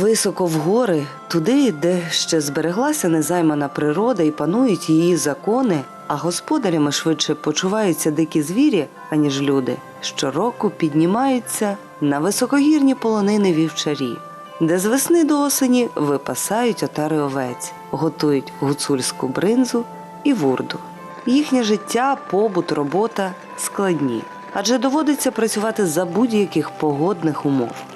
Високо в гори, туди, де ще збереглася незаймана природа і панують її закони, а господарями швидше почуваються дикі звірі, аніж люди, щороку піднімаються на високогірні полонини вівчарі, де з весни до осені випасають отари овець, готують гуцульську бринзу і вурду. Їхнє життя, побут, робота складні, адже доводиться працювати за будь-яких погодних умов.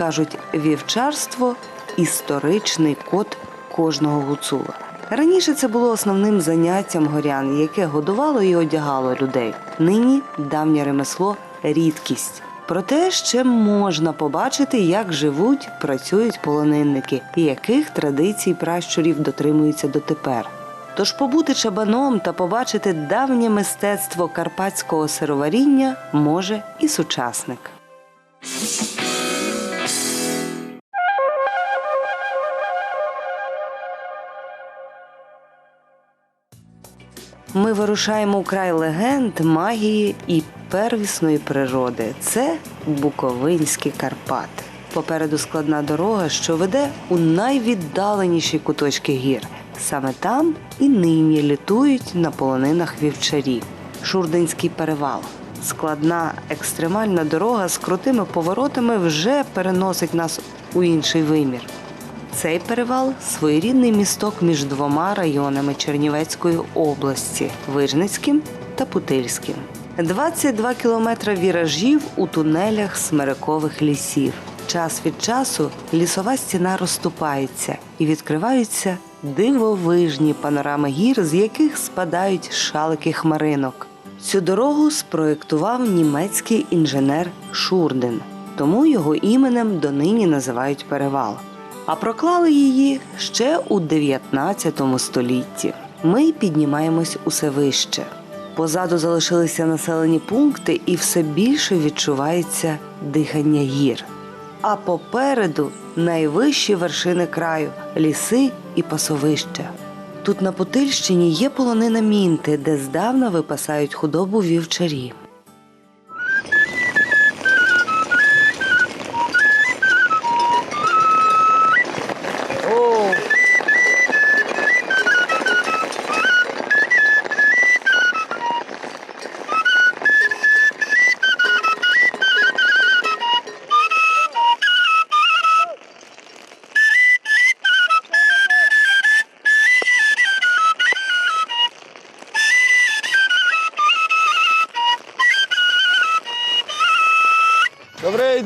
Кажуть, вівчарство історичний код кожного гуцула. Раніше це було основним заняттям горян, яке годувало і одягало людей. Нині давнє ремесло рідкість. Проте ще можна побачити, як живуть, працюють полонинники і яких традицій пращурів дотримуються дотепер. Тож побути чабаном та побачити давнє мистецтво карпатського сироваріння може і сучасник. Ми вирушаємо у край легенд, магії і первісної природи. Це Буковинські Карпати. Попереду складна дорога, що веде у найвіддаленіші куточки гір. Саме там і нині літують на полонинах вівчарі. Шурдинський перевал. Складна екстремальна дорога з крутими поворотами вже переносить нас у інший вимір. Цей перевал своєрідний місток між двома районами Чернівецької області Вижницьким та Путильським. 22 кілометри віражів у тунелях смирикових лісів. Час від часу лісова стіна розступається і відкриваються дивовижні панорами гір, з яких спадають шалики хмаринок. Цю дорогу спроєктував німецький інженер Шурден, тому його іменем донині називають перевал а проклали її ще у 19 столітті. Ми піднімаємось усе вище. Позаду залишилися населені пункти, і все більше відчувається дихання гір. А попереду найвищі вершини краю ліси і пасовища. Тут на Путильщині є полонина мінти, де здавна випасають худобу вівчарі.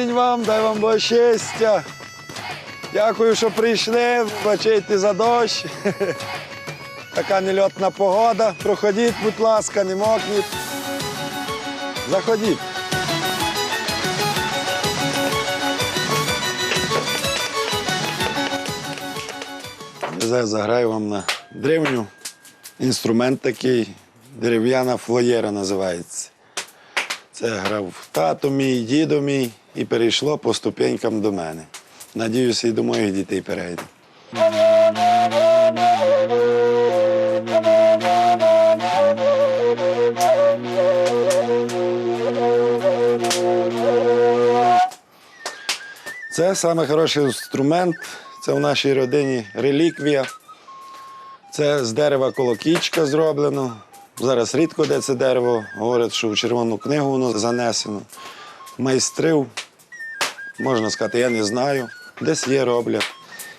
Добрий день вам, дай вам Боже щастя. Дякую, що прийшли. Бачите за дощ. Така нельотна погода. Проходіть, будь ласка, не мокніть. Заходіть. Заграю вам на древню. Інструмент такий, дерев'яна флоєра називається. Це грав тато мій, дідо мій і перейшло по ступенькам до мене. Надіюся, і до моїх дітей перейде. Це найкращий інструмент. Це в нашій родині реліквія. Це з дерева колокічка зроблено. Зараз рідко де це дерево. Говорять, що в червону книгу воно занесено. Майстрив, можна сказати, я не знаю. Десь є, роблять.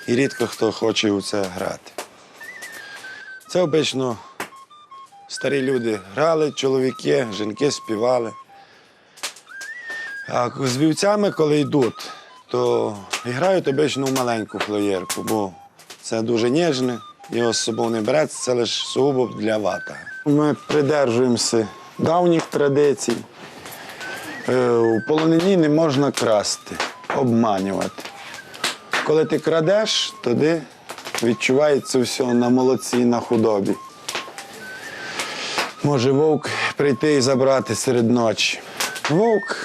І рідко хто хоче у це грати. Це обично старі люди грали, чоловіки, жінки співали. А з вівцями, коли йдуть, то грають обично в маленьку флоєрку, бо це дуже ніжне, його з собою не береться, це лише сугубо для вата. Ми придержуємося давніх традицій. Е, У полонині не можна красти, обманювати. Коли ти крадеш, тоді відчувається все на молодці, на худобі. Може вовк прийти і забрати серед ночі. Вовк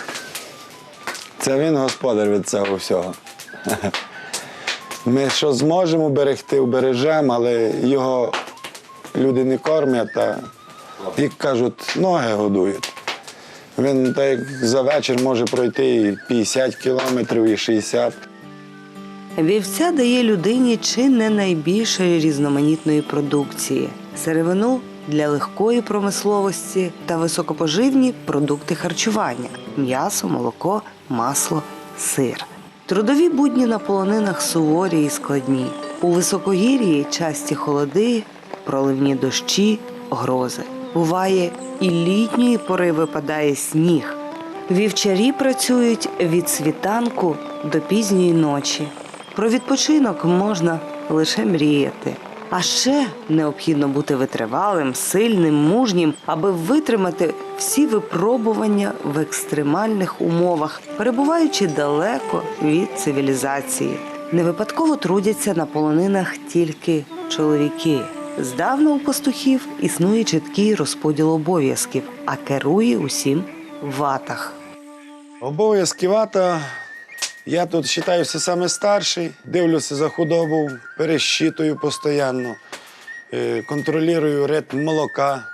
це він господар від цього всього. Ми що зможемо берегти, убережемо, але його люди не кормять, а, як кажуть, ноги годують. Він так за вечір може пройти і 50 кілометрів, і 60. Вівця дає людині чи не найбільшої різноманітної продукції: сировину для легкої промисловості та високопоживні продукти харчування: м'ясо, молоко, масло, сир. Трудові будні на полонинах суворі і складні. У високогір'ї часті холоди, проливні дощі, грози. Буває, і літньої пори випадає сніг. Вівчарі працюють від світанку до пізньої ночі. Про відпочинок можна лише мріяти. А ще необхідно бути витривалим, сильним, мужнім, аби витримати всі випробування в екстремальних умовах, перебуваючи далеко від цивілізації. Не випадково трудяться на полонинах тільки чоловіки. Здавна у пастухів існує чіткий розподіл обов'язків, а керує усім ватах. Обов'язки вата. Я тут вважаюся саме старший, дивлюся за худобу, перещитую постійно, е, контролюю ритм молока,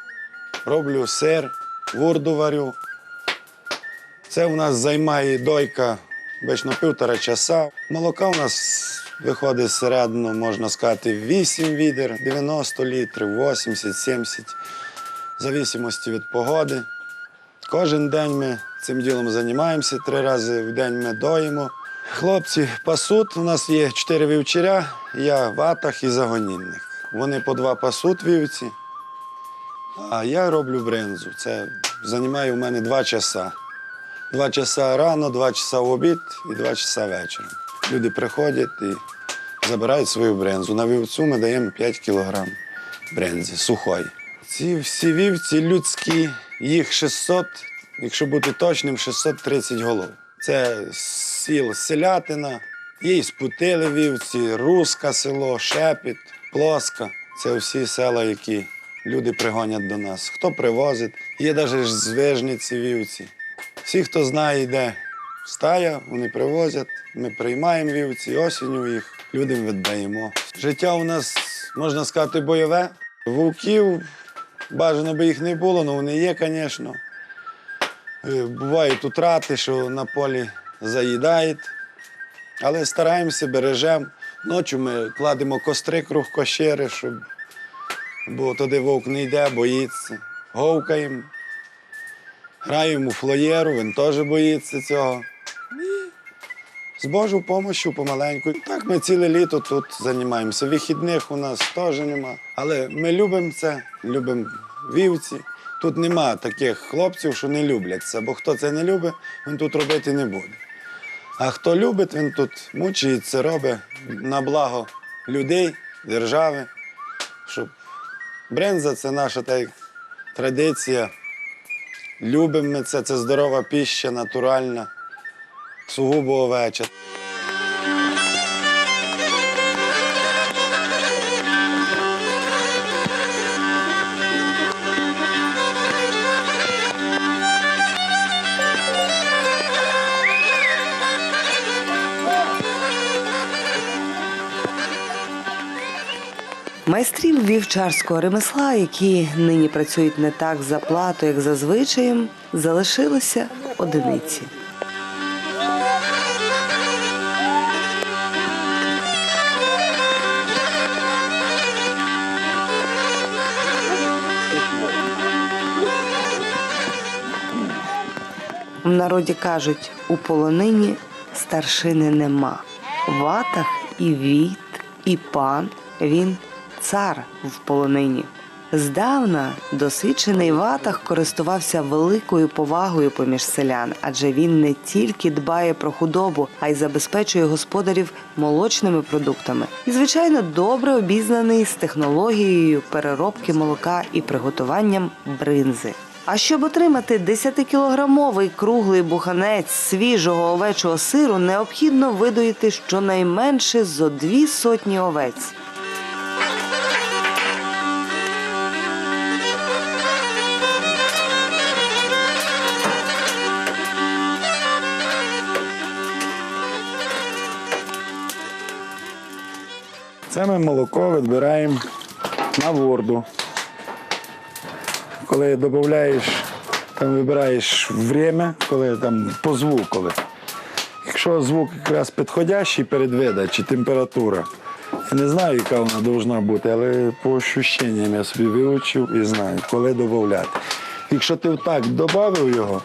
роблю сир, вурду варю. Це у нас займає дойка вечно півтора часа. Молока у нас виходить середньо, можна сказати, 8 відер, 90 літрів, 80, 70, в зависимості від погоди. Кожен день ми цим ділом займаємося, три рази в день ми доїмо. Хлопці пасуть, у нас є чотири вівчаря, я ватах і загонінник. Вони по два пасуть вівці, а я роблю бринзу. Це займає у мене два часа. Два часа рано, два часа в обід і два часа вечором. Люди приходять і забирають свою брензу. На вівцю ми даємо 5 кілограм брензи сухої. Ці всі вівці людські, їх 600, якщо бути точним, 630 голов. Це сіл Селятина, є і спутили вівці, Руска село, Шепіт, Плоска. Це всі села, які люди пригонять до нас. Хто привозить, є навіть з Вижниці вівці. Всі, хто знає, де стая, вони привозять, ми приймаємо вівці, осінню їх людям віддаємо. Життя у нас, можна сказати, бойове. Вовків бажано би їх не було, але вони є, звісно. Е, Бувають утрати, що на полі заїдають. Але стараємося, бережемо. Ночі ми кладемо костри круг кощери, щоб бо туди вовк не йде, боїться. Говкаємо. Граємо у флоєру, він теж боїться цього. З Божою допомогою помаленьку. Так ми ціле літо тут займаємося. Вихідних у нас теж нема. Але ми любимо це, любимо вівці. Тут нема таких хлопців, що не люблять це, бо хто це не любить, він тут робити не буде. А хто любить, він тут мучиться, робить на благо людей, держави, щоб бренза це наша так, традиція. Любимо ми це, це здорова піща, натуральна, сугубо овеча. Майстрів вівчарського ремесла, які нині працюють не так за плату, як за звичаєм, залишилися одиниці. В народі кажуть, у полонині старшини нема. Ватах і віт, і пан він цар в полонині. Здавна досвідчений ватах користувався великою повагою поміж селян, адже він не тільки дбає про худобу, а й забезпечує господарів молочними продуктами. І, звичайно, добре обізнаний з технологією переробки молока і приготуванням бринзи. А щоб отримати 10-кілограмовий круглий буханець свіжого овечого сиру, необхідно видоїти щонайменше зо дві сотні овець. Це ми молоко відбираємо на ворду. Коли додаєш, там вибираєш время, коли там по звукові. Якщо звук якраз підходящий перед видачі, температура. Я не знаю, яка вона повинна бути, але по ощущенням я собі вивчив і знаю, коли додати. Якщо ти так додав його,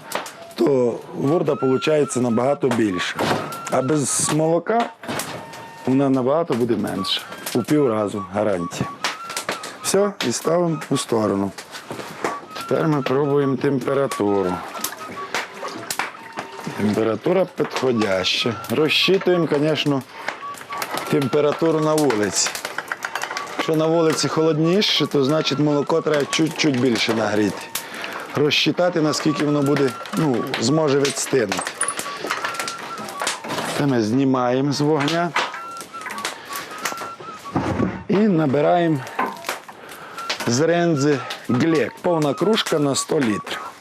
то ворда виходить набагато більше. А без молока вона набагато буде менше. У півразу гарантія. Все, і ставимо у сторону. Тепер ми пробуємо температуру. Температура підходяща. Розчитуємо, звісно, температуру на вулиці. Якщо на вулиці холодніше, то значить молоко треба чуть-чуть більше нагріти. Розчитати, наскільки воно буде, ну, зможе відстинути. Це ми знімаємо з вогня набираємо з рензи глек. Повна кружка на 100 літрів.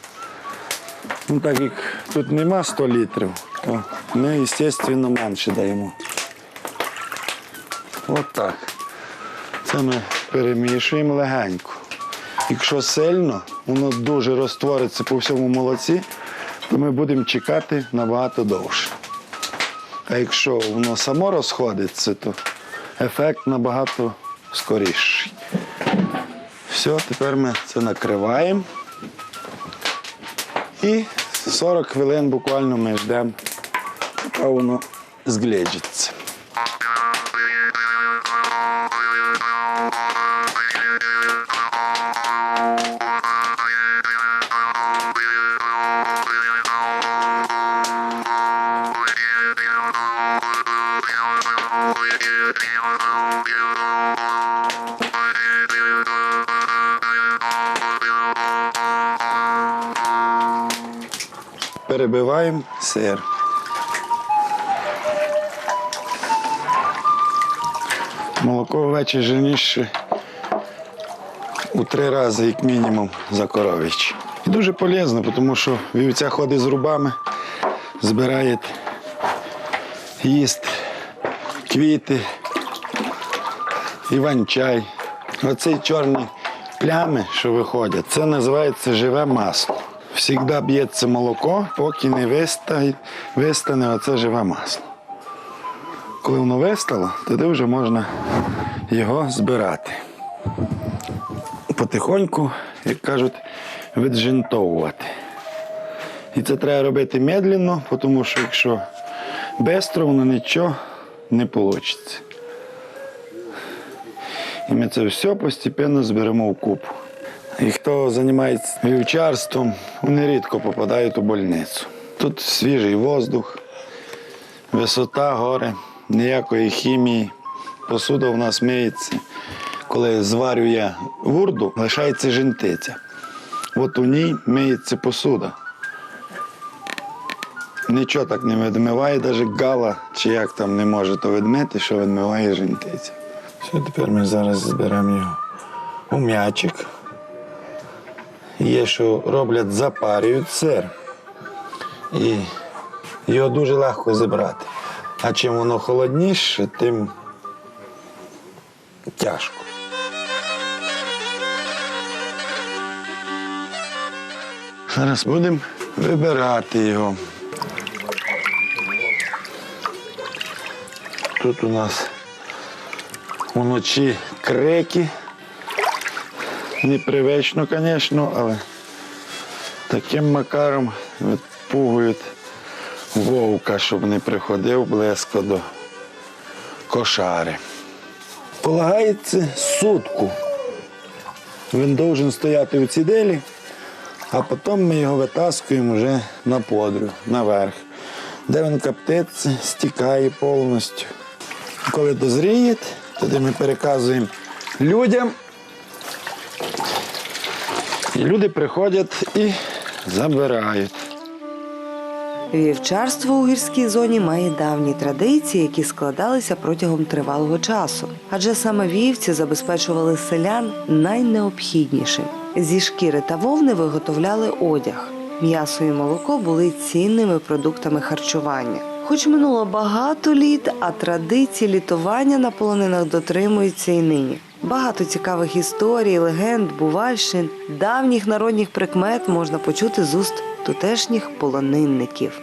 Ну, так як тут нема 100 літрів, то ми, звісно, менше даємо. От так. Це ми перемішуємо легенько. Якщо сильно, воно дуже розтвориться по всьому молоці, то ми будемо чекати набагато довше. А якщо воно само розходиться, то ефект набагато скоріший. Все, тепер ми це накриваємо. І 40 хвилин буквально ми ждемо, поки воно згледжиться. Перебиваємо сир. Молоко ввечері жирніше у три рази, як мінімум, за корович. І дуже полезно, тому що вівця ходить з рубами, збирає, їсть квіти, іван-чай. Оці чорні плями, що виходять, це називається живе масло. Всігда б'ється молоко, поки не вистане, оце живе масло. Коли воно вистало, тоді вже можна його збирати. Потихоньку, як кажуть, віджинтовувати. І це треба робити медленно, тому що якщо швидко, воно нічого не вийде. І ми це все постійно зберемо в купу. І хто займається вівчарством, вони рідко попадають у больницю. Тут свіжий воздух, висота, гори, ніякої хімії. Посуда у нас миється. Коли зварює вурду, лишається жентиця. От у ній миється посуда. Нічого так не відмиває, навіть гала, чи як там не може то відмити, що відмиває жентиця. Все, тепер ми зараз зберемо його у м'ячик. Є, що роблять, запарюють сир. І його дуже легко зібрати. А чим воно холодніше, тим тяжко. Зараз будемо вибирати його. Тут у нас вночі крики. Непривично, звісно, але таким макаром відпугують вовка, щоб не приходив близько до кошари. Полагається сутку. Він повинен стояти у цідилі, а потім ми його витаскуємо вже на подрю, наверх, де він коптиться, стікає повністю. Коли дозріє, тоді ми переказуємо людям. Люди приходять і забирають. Вівчарство у гірській зоні має давні традиції, які складалися протягом тривалого часу. Адже саме вівці забезпечували селян найнеобхіднішим. Зі шкіри та вовни виготовляли одяг. М'ясо і молоко були цінними продуктами харчування. Хоч минуло багато літ, а традиції літування на полонинах дотримуються і нині. Багато цікавих історій, легенд, бувальщин, давніх народних прикмет можна почути з уст тутешніх полонинників.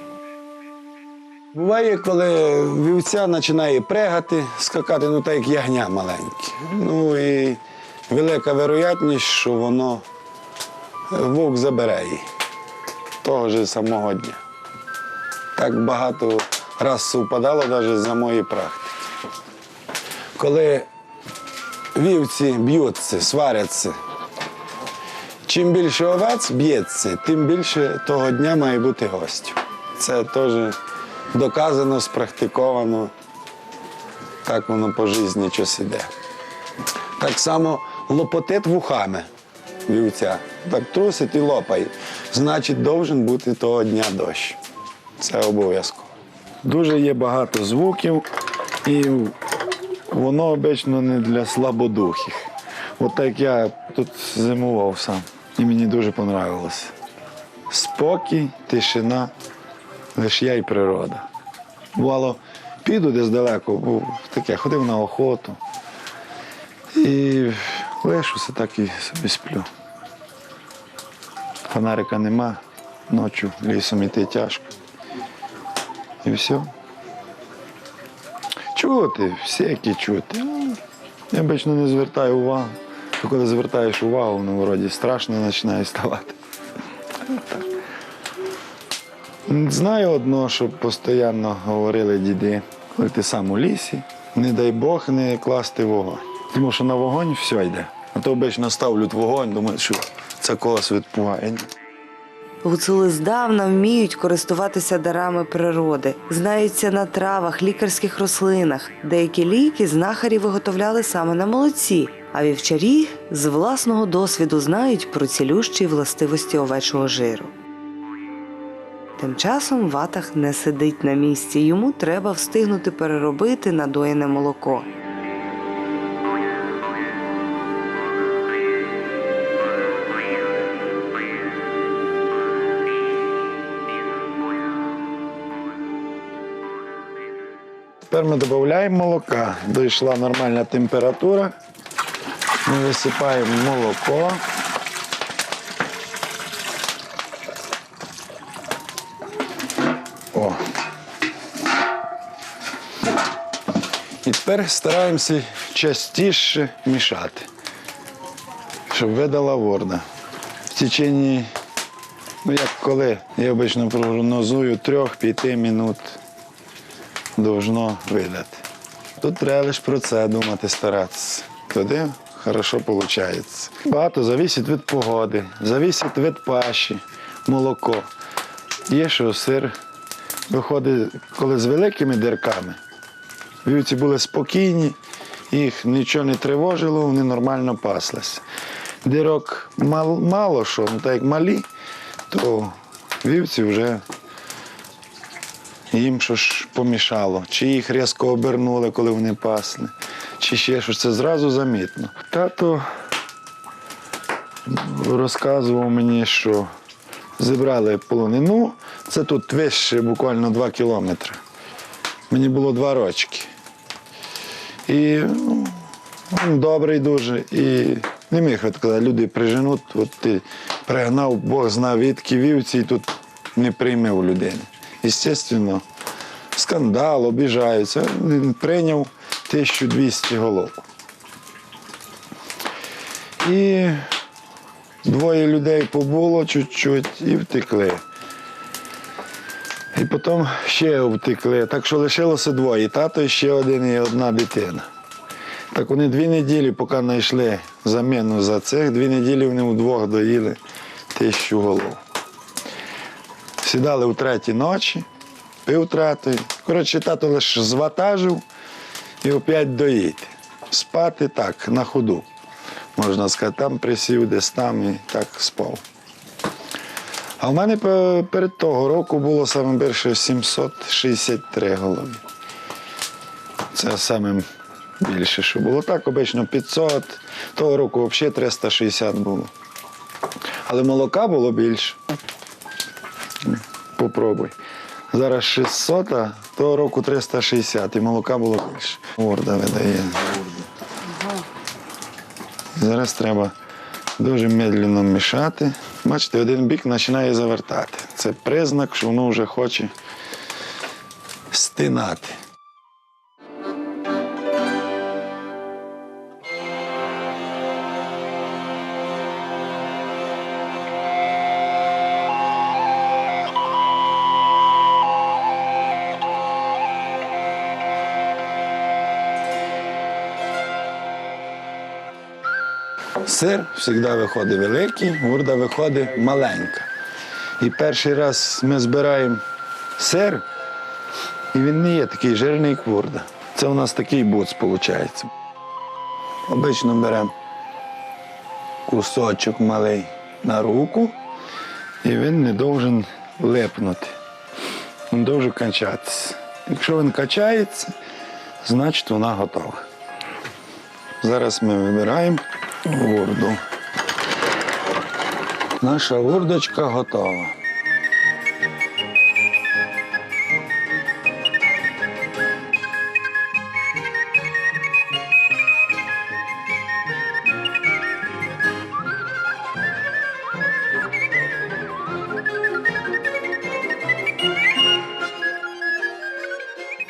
Буває, коли вівця починає прегати, скакати, ну так як ягня маленьке. Ну і велика вероятність, що воно е, вовк забере її того ж самого дня. Так багато раз совпадало навіть за мої практики. Коли вівці б'ються, сваряться, чим більше овець б'ється, тим більше того дня має бути гостю. Це теж доказано, спрактиковано. Так воно по житті щось іде. Так само лопотить вухами вівця. Так трусить і лопає. Значить, должен бути того дня дощ. Це обов'язково. Дуже є багато звуків, і воно обично не для слабодухих. От так я тут зимував сам, і мені дуже понравилося. Спокій, тишина, лише я і природа. Бувало, піду десь далеко, був таке, ходив на охоту. І лишуся так і собі сплю. Фонарика нема, ночі лісом іти тяжко. І все. Чути, всякі чути. Ну, Я обично не звертаю увагу. То коли звертаєш увагу, воно вроді страшно починає ставати. Знаю одно, що постійно говорили діди, коли ти сам у лісі, не дай Бог не класти вогонь. Тому що на вогонь все йде. А то обично ставлять вогонь, думають, що це когось відпугає. Гуцули здавна вміють користуватися дарами природи, знаються на травах, лікарських рослинах. Деякі ліки знахарі виготовляли саме на молоці, а вівчарі з власного досвіду знають про цілющі властивості овечого жиру. Тим часом ватах не сидить на місці, йому треба встигнути переробити надоєне молоко. Тепер ми додаємо молока. Дійшла нормальна температура. Ми висипаємо молоко. О. І тепер стараємося частіше мішати, щоб видала ворда. В течение, ну як коли, я обично прогнозую 3-5 минут должно видати. Тут треба лише про це думати, старатися. Тоді хорошо виходить. Багато залежить від погоди, залежить від паші, молоко. Є, що сир виходить, коли з великими дирками. Вівці були спокійні, їх нічого не тривожило, вони нормально паслися. Дирок мал, мало що, ну так як малі, то вівці вже їм що ж помішало, чи їх різко обернули, коли вони пасли, чи ще щось. Це зразу замітно. Тато розказував мені, що зібрали полонину. Це тут вище буквально 2 кілометри. Мені було два рочки. І ну, добрий дуже. І не міг відказати, люди приженуть, от ти пригнав, Бог знав відки вівці, і тут не прийме у людини. Естественно, скандал, обіжаються. Він прийняв 1200 голов. І двоє людей побуло чуть-чуть і втекли. І потім ще втекли. Так що лишилося двоє. Тато і ще один і одна дитина. Так вони дві неділі, поки знайшли заміну за цих, дві неділі вони вдвох доїли тисячу голов. Сідали в третій ночі, пів третої. Коротше, тато лише зватажив і опять доїти. Спати так, на ходу. Можна сказати, там присів, десь там і так спав. А в мене перед того року було саме більше 763 голови. Це саме більше, що було. Так, обично 500, того року взагалі 360 було. Але молока було більше. Попробуй. Зараз 600, а того року 360, і молока було більше. Орда видає. Зараз треба дуже медленно мішати. Бачите, один бік починає завертати. Це признак, що воно вже хоче стинати. Сир завжди виходить великий, гурда виходить маленька. І перший раз ми збираємо сир, і він не є такий жирний, як гурда. Це у нас такий буц виходить. Обично беремо кусочок малий на руку, і він не повинен липнути. Він повинен качатися. Якщо він качається, значить вона готова. Зараз ми вибираємо гурду. Наша гордочка готова.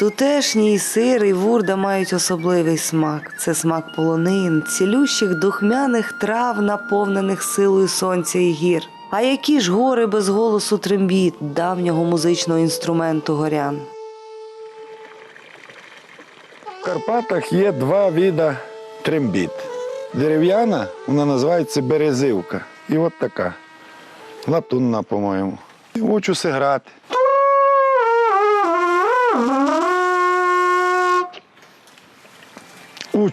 Тутешній сир і вурда мають особливий смак. Це смак полонин, цілющих духмяних трав, наповнених силою сонця і гір. А які ж гори без голосу трембіт, давнього музичного інструменту горян. В Карпатах є два вида трембіт. Дерев'яна, вона називається березивка. І от така. Латунна, по-моєму. Учуся грати.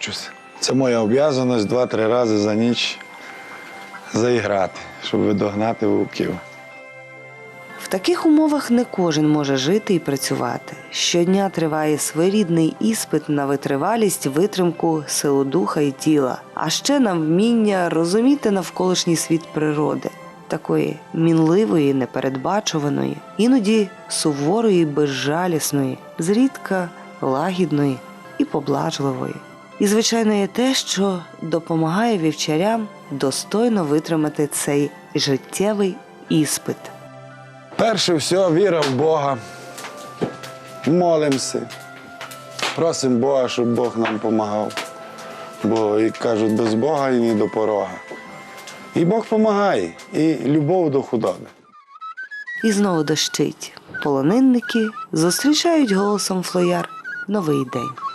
Учусь. Це моя обов'язаність два-три рази за ніч заіграти, щоб видогнати вовків. В таких умовах не кожен може жити і працювати. Щодня триває своєрідний іспит на витривалість, витримку, силу духа і тіла, а ще на вміння розуміти навколишній світ природи, такої мінливої, непередбачуваної, іноді суворої, безжалісної, зрідка лагідної і поблажливої. І, звичайно, є те, що допомагає вівчарям достойно витримати цей життєвий іспит. Перше все, віра в Бога. Молимося. Просимо Бога, щоб Бог нам допомагав. Бо, як кажуть, без Бога і ні до порога. І Бог допомагає, і любов до худоби. І знову дощить. Полонинники зустрічають голосом флояр новий день.